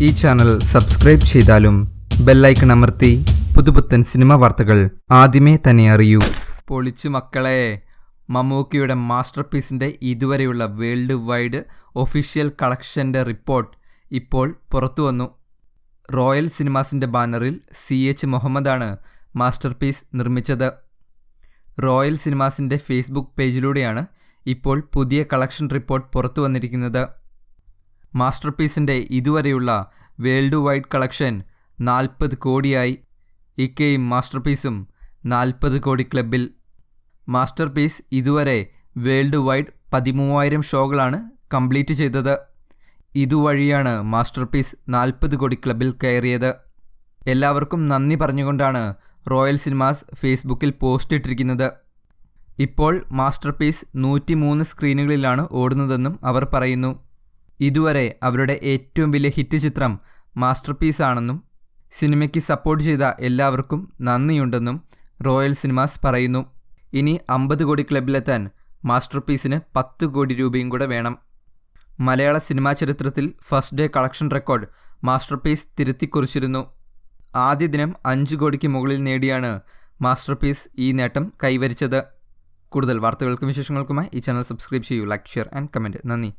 ഈ channel subscribe ചെയ്താലും bell icon അമർത്തി പുതുപുത്തൻ സിനിമ വാർത്തകൾ ആദ്യമേ തന്നെ അറിയൂ. പൊളിച്ചു മക്കളെ മമ്മൂക്കിയുടെ മാസ്റ്റർ പീസിന്റെ ഇതുവരെയുള്ള വേൾഡ് വൈഡ് ഒഫീഷ്യൽ കളക്ഷന്റെ റിപ്പോർട്ട് ഇപ്പോൾ പുറത്തു വന്നു. റോയൽ സിനിമാസിന്റെ ബാനറിൽ സി എച്ച് മുഹമ്മദാണ് മാസ്റ്റർ പീസ് നിർമ്മിച്ചത്. റോയൽ സിനിമാസിന്റെ ഫേസ്ബുക്ക് പേജിലൂടെയാണ് ഇപ്പോൾ പുതിയ കളക്ഷൻ റിപ്പോർട്ട് പുറത്തു വന്നിരിക്കുന്നത്. മാസ്റ്റർ പീസിന്റെ ഇതുവരെയുള്ള വേൾഡ് വൈഡ് കളക്ഷൻ നാൽപ്പത് കോടിയായി. ഇക്കയും മാസ്റ്റർ പീസും നാൽപ്പത് കോടി ക്ലബിൽ മാസ്റ്റർ പീസ് ഇതുവരെ വേൾഡ് വൈഡ് പതിമൂവായിരം ഷോകളാണ് കംപ്ലീറ്റ് ചെയ്തത്. ഇതുവഴിയാണ് മാസ്റ്റർ പീസ് നാൽപ്പത് കോടി ക്ലബിൽ കയറിയത്. എല്ലാവർക്കും നന്ദി പറഞ്ഞുകൊണ്ടാണ് റോയൽ സിനിമാസ് ഫേസ്ബുക്കിൽ പോസ്റ്റ് ഇട്ടിരിക്കുന്നത്. ഇപ്പോൾ മാസ്റ്റർ പീസ് നൂറ്റിമൂന്ന് സ്ക്രീനുകളിലാണ് ഓടുന്നതെന്നും അവർ പറയുന്നു. ഇതുവരെ അവരുടെ ഏറ്റവും വലിയ ഹിറ്റ് ചിത്രം മാസ്റ്റർ പീസാണെന്നും സിനിമയ്ക്ക് സപ്പോർട്ട് ചെയ്ത എല്ലാവർക്കും നന്ദിയുണ്ടെന്നും റോയൽ സിനിമാസ് പറയുന്നു. ഇനി അമ്പത് കോടി ക്ലബിലെത്താൻ മാസ്റ്റർ പീസിന് പത്ത് കോടി രൂപയും കൂടെ വേണം. മലയാള സിനിമാ ചരിത്രത്തിൽ first day collection record masterpiece തിരുത്തിക്കുറിച്ചിരുന്നു. ആദ്യ ദിനം അഞ്ച് കോടിക്ക് മുകളിൽ നേടിയാണ് മാസ്റ്റർ പീസ് ഈ നേട്ടം കൈവരിച്ചത്. കൂടുതൽ വാർത്തകൾക്കും വിശേഷങ്ങൾക്കുമായി ഈ ചാനൽ സബ്സ്ക്രൈബ് ചെയ്യൂ ലൈക്ക് ഷെയർ ആൻഡ് കമന്റ്. നന്ദി.